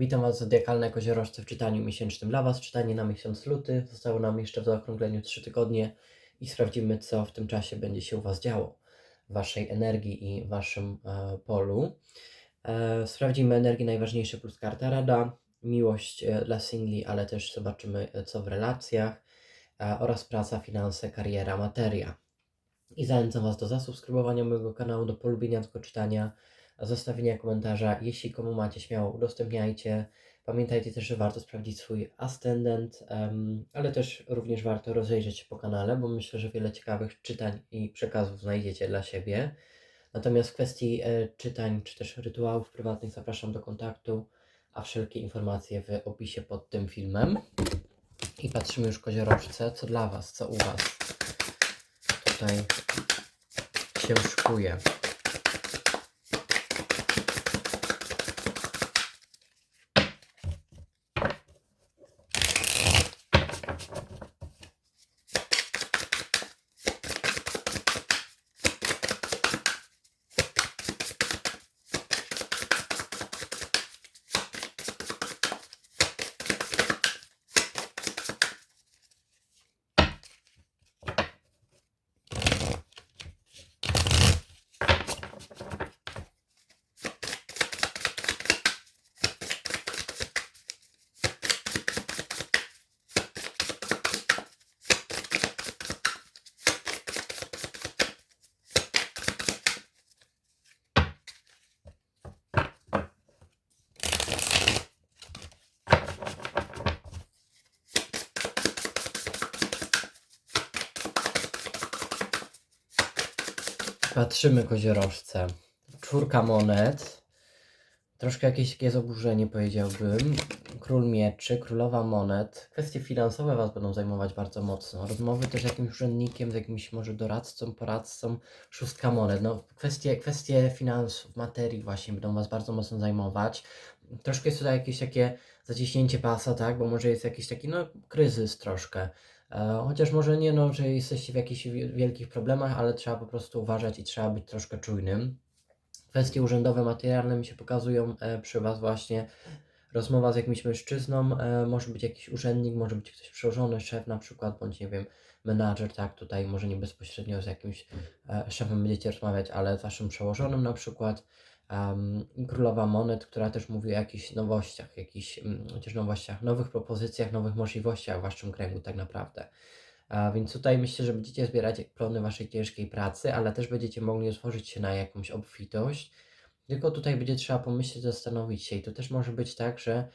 Witam Was zodiakalne koziorożce w czytaniu miesięcznym dla Was. Czytanie na miesiąc luty. Zostało nam jeszcze w zaokrągleniu 3 tygodnie i sprawdzimy, co w tym czasie będzie się u Was działo, Waszej energii i Waszym e, polu. E, sprawdzimy energię najważniejsze plus karta rada, miłość e, dla singli, ale też zobaczymy, e, co w relacjach e, oraz praca, finanse, kariera, materia. I zachęcam Was do zasubskrybowania mojego kanału, do polubienia tego czytania, zostawienia komentarza. Jeśli komu macie, śmiało udostępniajcie. Pamiętajcie też, że warto sprawdzić swój ascendent, em, ale też również warto rozejrzeć się po kanale, bo myślę, że wiele ciekawych czytań i przekazów znajdziecie dla siebie. Natomiast w kwestii e, czytań czy też rytuałów prywatnych zapraszam do kontaktu, a wszelkie informacje w opisie pod tym filmem. I patrzymy już koziorożce, co dla Was, co u Was tutaj się szykuje. Patrzymy koziorożce. Czwórka monet. Troszkę jakieś takie zaburzenie powiedziałbym. Król mieczy, królowa monet. Kwestie finansowe Was będą zajmować bardzo mocno. Rozmowy też z jakimś urzędnikiem, z jakimś może doradcą, poradcą. Szóstka monet. No, kwestie, kwestie finansów, materii właśnie będą Was bardzo mocno zajmować. Troszkę jest tutaj jakieś takie zaciśnięcie pasa, tak? Bo może jest jakiś taki, no, kryzys troszkę. E, Chociaż może nie no, że jesteście w jakichś wi- wielkich problemach, ale trzeba po prostu uważać i trzeba być troszkę czujnym. Kwestie urzędowe, materialne mi się pokazują e, przy Was właśnie. Rozmowa z jakimś mężczyzną, e, może być jakiś urzędnik, może być ktoś przełożony, szef na przykład, bądź nie wiem, menadżer, tak, tutaj może nie bezpośrednio z jakimś szefem będziecie rozmawiać, ale z Waszym przełożonym na przykład. Um, Królowa Monet, która też mówi o jakichś nowościach, jakichś mm, chociaż nowościach, nowych propozycjach, nowych możliwościach w Waszym kręgu tak naprawdę. A więc tutaj myślę, że będziecie zbierać plony Waszej ciężkiej pracy, ale też będziecie mogli otworzyć się na jakąś obfitość. Tylko tutaj będzie trzeba pomyśleć, zastanowić się i to też może być tak, że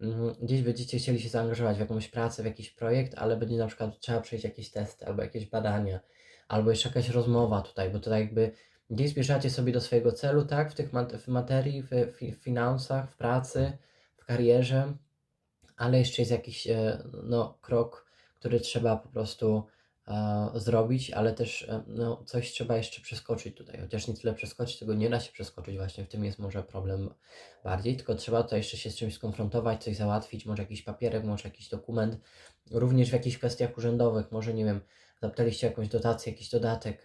mm, gdzieś będziecie chcieli się zaangażować w jakąś pracę, w jakiś projekt, ale będzie na przykład trzeba przejść jakieś testy albo jakieś badania, albo jeszcze jakaś rozmowa tutaj, bo tutaj jakby gdzieś zbliżacie sobie do swojego celu, tak, w tych mat- w materii, w, w finansach, w pracy, w karierze, ale jeszcze jest jakiś e, no, krok, który trzeba po prostu e, zrobić, ale też e, no, coś trzeba jeszcze przeskoczyć tutaj. Chociaż nie tyle przeskoczyć, tego nie da się przeskoczyć, właśnie w tym jest może problem bardziej, tylko trzeba to jeszcze się z czymś skonfrontować, coś załatwić, może jakiś papierek, może jakiś dokument, również w jakichś kwestiach urzędowych, może nie wiem, zapytaliście jakąś dotację, jakiś dodatek,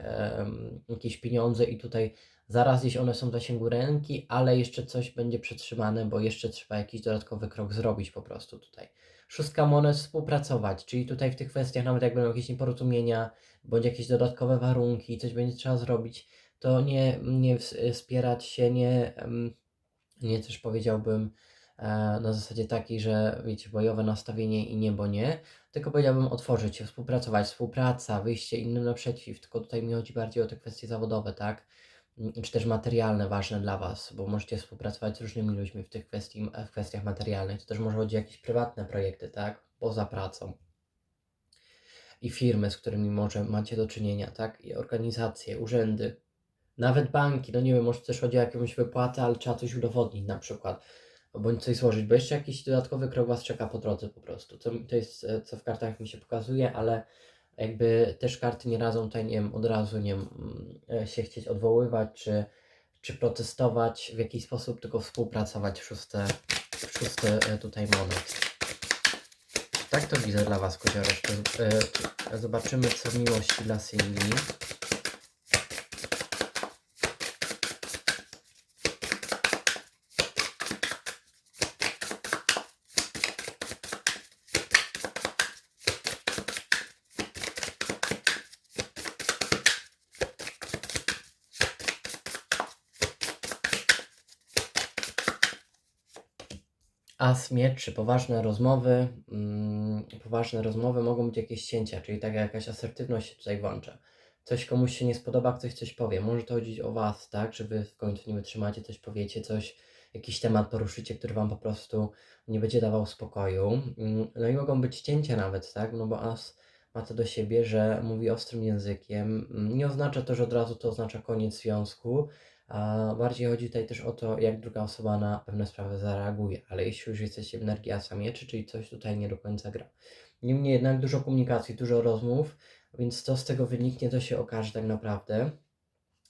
jakieś pieniądze i tutaj zaraz gdzieś one są w zasięgu ręki, ale jeszcze coś będzie przetrzymane, bo jeszcze trzeba jakiś dodatkowy krok zrobić po prostu tutaj. Szóstka monet współpracować, czyli tutaj w tych kwestiach nawet jak będą jakieś nieporozumienia, bądź jakieś dodatkowe warunki, coś będzie trzeba zrobić, to nie, nie ws- wspierać się, nie, nie też powiedziałbym e, na zasadzie takiej, że wiecie, bojowe nastawienie i nie, bo nie, tylko powiedziałbym otworzyć się, współpracować, współpraca, wyjście innym naprzeciw, tylko tutaj mi chodzi bardziej o te kwestie zawodowe, tak? Mm, Czy też materialne ważne dla Was, bo możecie współpracować z różnymi ludźmi w tych kwestii, w kwestiach materialnych. To też może chodzi o jakieś prywatne projekty, tak? Poza pracą. I firmy, z którymi może macie do czynienia, tak? I organizacje, urzędy, nawet banki, no nie wiem, może też chodzi o jakąś wypłatę, ale trzeba coś udowodnić na przykład, bądź coś złożyć, bo jeszcze jakiś dodatkowy krok Was czeka po drodze po prostu. To, to jest, e, co w kartach mi się pokazuje, ale jakby też karty nie radzą tutaj, nie wiem, od razu, nie wiem, mm, się chcieć odwoływać, czy, czy protestować w jakiś sposób, tylko współpracować w szóste, w szóste e, tutaj monet. Tak to widzę dla Was, koziorożki. E, Zobaczymy, co w miłości dla singli. As mieczy, poważne rozmowy, mm, poważne rozmowy mogą być jakieś cięcia, czyli taka jakaś asertywność się tutaj włącza. Coś komuś się nie spodoba, ktoś coś powie. Może to chodzić o Was, tak, że Wy w końcu nie wytrzymacie, coś powiecie, coś, jakiś temat poruszycie, który Wam po prostu nie będzie dawał spokoju. Mm, No i mogą być cięcia nawet, tak, no bo As ma to do siebie, że mówi ostrym językiem. Mm, Nie oznacza to, że od razu to oznacza koniec związku, bardziej chodzi tutaj też o to, jak druga osoba na pewne sprawy zareaguje. Ale jeśli już jesteście w energii asa mieczy, czyli coś tutaj nie do końca gra. Niemniej jednak dużo komunikacji, dużo rozmów, więc to z tego wyniknie, to się okaże tak naprawdę.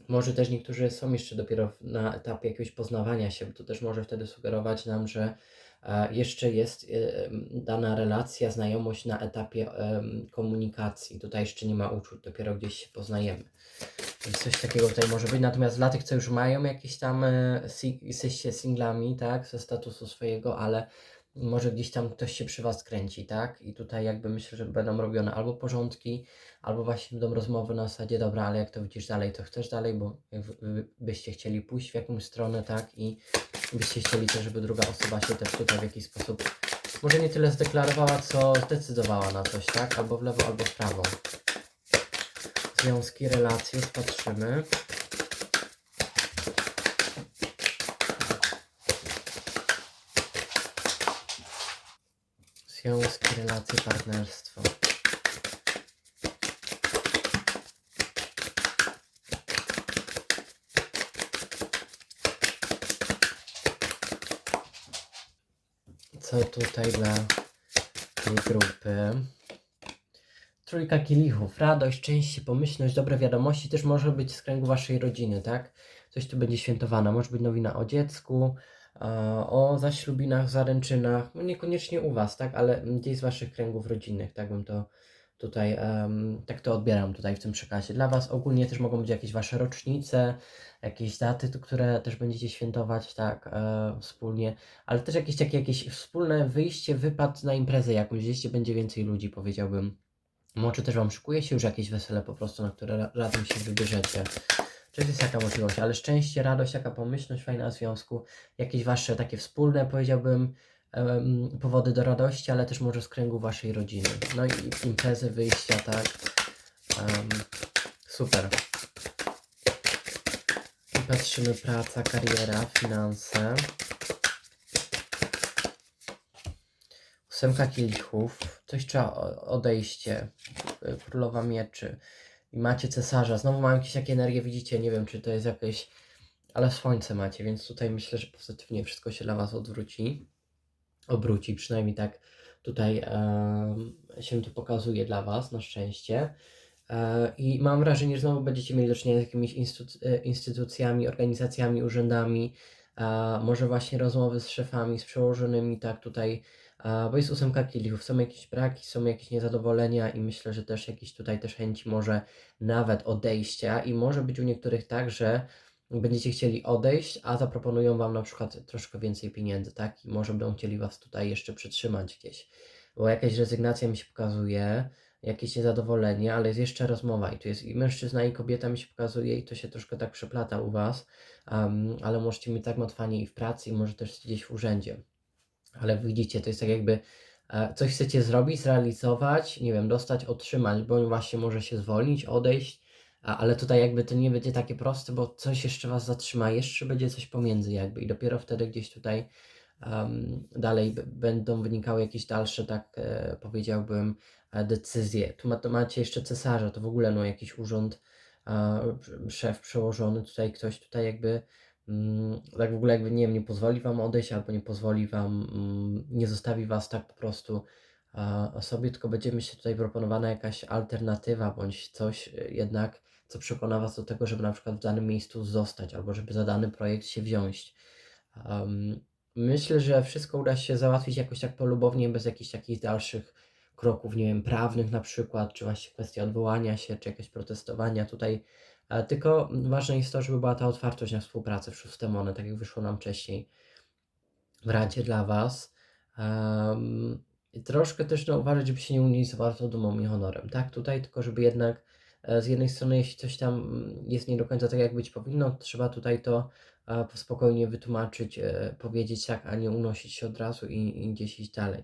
Może też niektórzy są jeszcze dopiero na etapie jakiegoś poznawania się, bo to też może wtedy sugerować nam, że e, jeszcze jest e, dana relacja, znajomość na etapie komunikacji. Tutaj jeszcze nie ma uczuć, dopiero gdzieś się poznajemy. Coś takiego tutaj może być. Natomiast dla tych, co już mają jakieś tam, e, jesteście singlami, tak, ze statusu swojego, ale może gdzieś tam ktoś się przy Was kręci, tak? I tutaj jakby myślę, że będą robione albo porządki, albo właśnie będą rozmowy na zasadzie, dobra, ale jak to widzisz dalej, to chcesz dalej, bo byście chcieli pójść w jakąś stronę, tak? I byście chcieli też, żeby druga osoba się też tutaj w jakiś sposób, może nie tyle zdeklarowała, co zdecydowała na coś, tak? Albo w lewo, albo w prawo. Związki, relacje, spatrzymy. Związki, relacje, partnerstwo. Co tutaj dla tej grupy? Trójka kielichów, radość, szczęście, pomyślność, dobre wiadomości też może być z kręgu waszej rodziny, tak? Coś tu będzie świętowane. Może być nowina o dziecku, o zaślubinach, zaręczynach, no niekoniecznie u was, tak? Ale gdzieś z waszych kręgów rodzinnych, tak bym to tutaj, em, tak to odbieram tutaj w tym przekazie. Dla was ogólnie też mogą być jakieś wasze rocznice, jakieś daty, które też będziecie świętować, tak, e, wspólnie, ale też jakieś takie jakieś wspólne wyjście, wypad na imprezę jakąś, gdzieś będzie więcej ludzi, powiedziałbym. Może też Wam szykuje się już jakieś wesele po prostu, na które ra- razem się wybierzecie. Czy jest taka możliwość, ale szczęście, radość, taka pomyślność fajna w związku, jakieś Wasze takie wspólne, powiedziałbym, powody do radości, ale też może z kręgu Waszej rodziny. No i imprezy, wyjścia, tak. Em, super. I patrzymy praca, kariera, finanse. Ósemka kielichów, coś trzeba odejście, królowa mieczy i macie cesarza. Znowu mam jakieś takie energie, widzicie, nie wiem czy to jest jakieś, ale słońce macie, więc tutaj myślę, że pozytywnie wszystko się dla Was odwróci. Obróci, przynajmniej tak tutaj em, się to pokazuje dla Was, na szczęście. E, I mam wrażenie, że znowu będziecie mieli do czynienia z jakimiś instytu- e, instytucjami, organizacjami, urzędami, a może właśnie rozmowy z szefami, z przełożonymi, tak tutaj, bo jest ósemka kielichów, są jakieś braki, są jakieś niezadowolenia i myślę, że też jakieś tutaj też chęci może nawet odejścia i może być u niektórych tak, że będziecie chcieli odejść, a zaproponują Wam na przykład troszkę więcej pieniędzy, tak? I może będą chcieli Was tutaj jeszcze przytrzymać gdzieś, bo jakaś rezygnacja mi się pokazuje, jakieś niezadowolenie, ale jest jeszcze rozmowa i tu jest i mężczyzna i kobieta mi się pokazuje i to się troszkę tak przeplata u Was, um, ale możecie mieć tak łatwanie i w pracy i może też gdzieś w urzędzie. Ale widzicie, to jest tak jakby e, coś chcecie zrobić, zrealizować, nie wiem, dostać, otrzymać, bo właśnie może się zwolnić, odejść, ale tutaj jakby to nie będzie takie proste, bo coś jeszcze Was zatrzyma, jeszcze będzie coś pomiędzy jakby i dopiero wtedy gdzieś tutaj em, dalej będą wynikały jakieś dalsze, tak e, powiedziałbym, e, decyzje. Tu macie jeszcze cesarza, to w ogóle no jakiś urząd, szef przełożony, tutaj ktoś tutaj jakby tak w ogóle jakby nie wiem, nie pozwoli wam odejść albo nie pozwoli wam, mm, nie zostawi was tak po prostu sobie, tylko będzie myślę tutaj proponowana jakaś alternatywa bądź coś e, jednak, co przekona was do tego, żeby na przykład w danym miejscu zostać albo żeby za dany projekt się wziąć. Myślę, że wszystko uda się załatwić jakoś tak polubownie, bez jakichś takich dalszych kroków, nie wiem, prawnych na przykład, czy właśnie kwestia odwołania się, czy jakieś protestowania tutaj. E, Tylko ważne jest to, żeby była ta otwartość na współpracę w szóste mony, tak jak wyszło nam wcześniej w radzie dla Was. I troszkę też no, uważać, żeby się nie unić za bardzo dumą i honorem, tak? Tutaj tylko, żeby jednak e, z jednej strony, jeśli coś tam jest nie do końca tak, jak być powinno, trzeba tutaj to e, spokojnie wytłumaczyć, powiedzieć tak, a nie unosić się od razu i, i gdzieś iść dalej.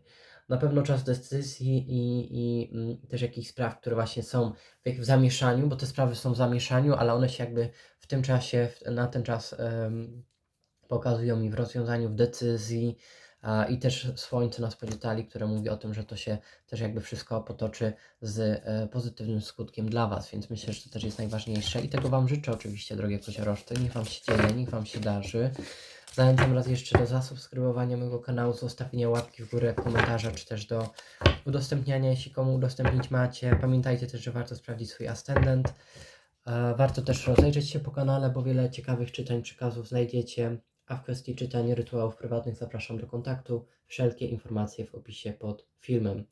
Na pewno czas decyzji i, i mm, też jakichś spraw, które właśnie są w, w zamieszaniu, bo te sprawy są w zamieszaniu, ale one się jakby w tym czasie, w, na ten czas em, pokazują mi w rozwiązaniu, w decyzji i też słońce na spodzie talii, które mówi o tym, że to się też jakby wszystko potoczy z e, pozytywnym skutkiem dla Was, więc myślę, że to też jest najważniejsze i tego Wam życzę oczywiście, drogie koziorożce, niech Wam się dzieje, niech Wam się darzy. Zachęcam raz jeszcze do zasubskrybowania mojego kanału, zostawienia łapki w górę, komentarza, czy też do udostępniania, jeśli komu udostępnić macie. Pamiętajcie też, że warto sprawdzić swój ascendent. E, Warto też rozejrzeć się po kanale, bo wiele ciekawych czytań, przekazów znajdziecie. A w kwestii czytań rytuałów prywatnych zapraszam do kontaktu. Wszelkie informacje w opisie pod filmem.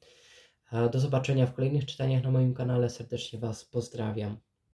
Do zobaczenia w kolejnych czytaniach na moim kanale. Serdecznie Was pozdrawiam.